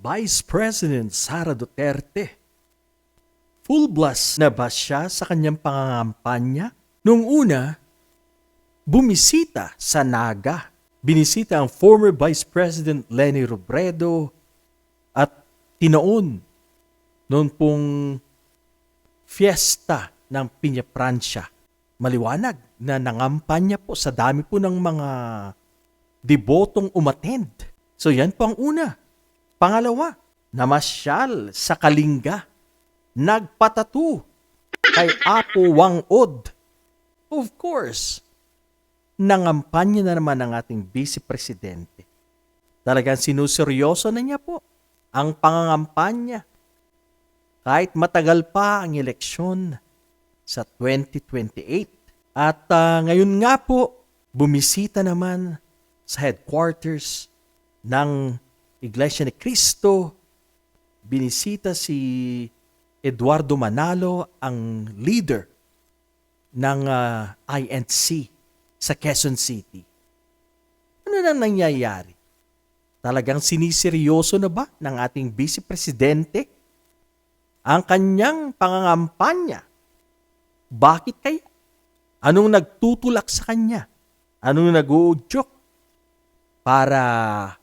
Vice President Sara Duterte. Full blast na ba siya sa kanyang pangangampanya? Noong una, bumisita sa Naga. Binisita ang former Vice President Lenny Robredo at tinoon noon pong fiesta ng Piña Francia. Maliwanag na nangampanya po sa dami po ng mga debotong umattend. So yan po ang una. Pangalawa, namasyal sa Kalinga. Nagpatatu kay Apo Wangod. Of course, nangampanya na naman ang ating Vice Presidente. Talagang sinuseryoso na niya po ang pangangampanya. Kahit matagal pa ang eleksyon sa 2028. At ah, ngayon nga po, bumisita naman sa headquarters ng Iglesia ni Cristo. Binisita si Eduardo Manalo, ang leader ng ah, INC sa Quezon City. Ano nang nangyayari? Talagang siniseryoso na ba ng ating Vice Presidente ang kanyang pangangampanya? Bakit kaya? Anong nagtutulak sa kanya? Anong nag-uudyok? Para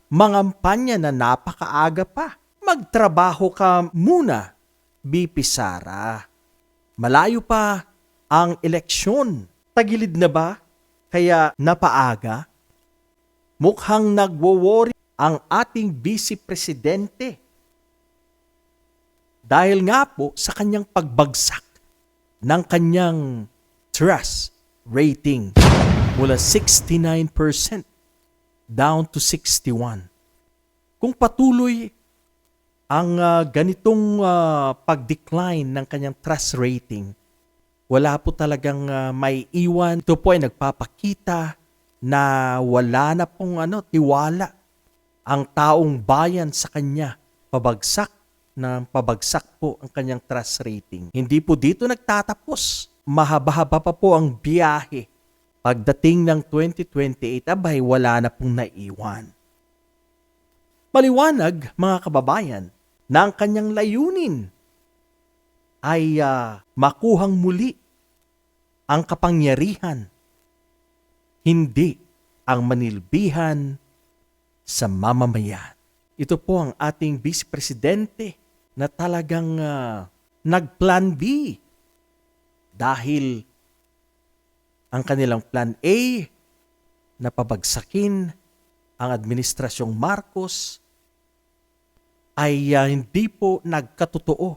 mangampanya na napakaaga pa. Magtrabaho ka muna, BP Sara. Malayo pa ang eleksyon. Tagilid na ba? Kaya napaaga? Mukhang nagwo-worry ang ating vice presidente. Dahil nga po sa kanyang pagbagsak ng kanyang trust rating mula 69% down to 61. Kung patuloy ang ah, ganitong ah, pag-decline ng kanyang trust rating, wala po talagang ah, may iwan. Ito po ay nagpapakita na wala na pong ano, tiwala ang taong bayan sa kanya. Pabagsak na pabagsak po ang kanyang trust rating. Hindi po dito nagtatapos. Mahaba-haba pa po ang biyahe. Pagdating ng 2028, abay wala na pong naiwan. Maliwanag, mga kababayan, na ang kanyang layunin ay ah, makuhang muli ang kapangyarihan, hindi ang manilbihan sa mamamayan. Ito po ang ating Vice Presidente na talagang ah, nag-plan B dahil ang kanilang plan A na pabagsakin ang administrasyong Marcos ay ah, hindi po nagkatotoo.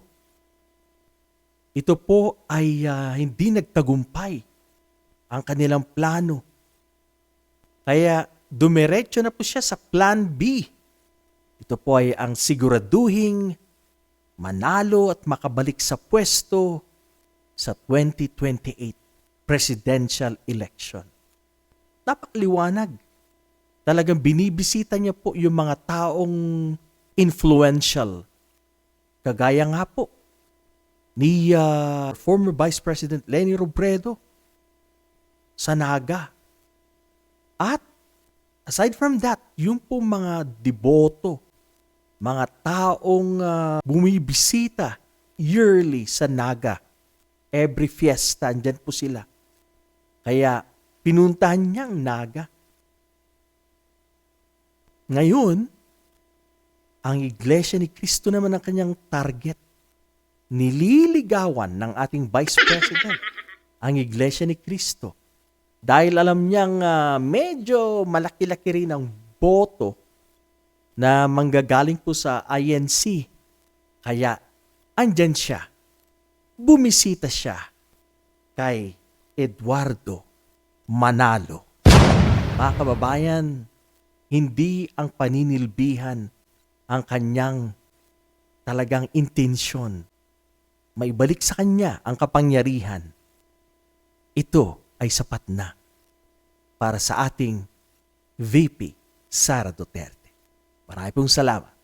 Ito po ay ah, hindi nagtagumpay ang kanilang plano. Kaya dumiretso na po siya sa plan B. Ito po ay ang siguraduhing manalo at makabalik sa pwesto sa 2028 presidential election. Napakaliwanag. Talagang binibisita niya po yung mga taong influential. Kagaya nga po ni ah, former Vice President Lenny Robredo sa Naga. At aside from that, yung po mga deboto, mga taong ah, bumibisita yearly sa Naga, every fiesta, andyan po sila. Kaya pinuntahan niya ang Naga. Ngayon, ang Iglesia ni Cristo naman ang kanyang target. Nililigawan ng ating Vice President ang Iglesia ni Cristo. Dahil alam niyang ah, medyo malaki-laki rin ang boto na manggagaling po sa INC. Kaya andyan siya. Bumisita siya kay Eduardo Manalo. Mga kababayan, hindi ang paninilbihan ang kanyang talagang intensyon. Maibalik sa kanya ang kapangyarihan. Ito ay sapat na para sa ating VP Sara Duterte. Marami pong salamat.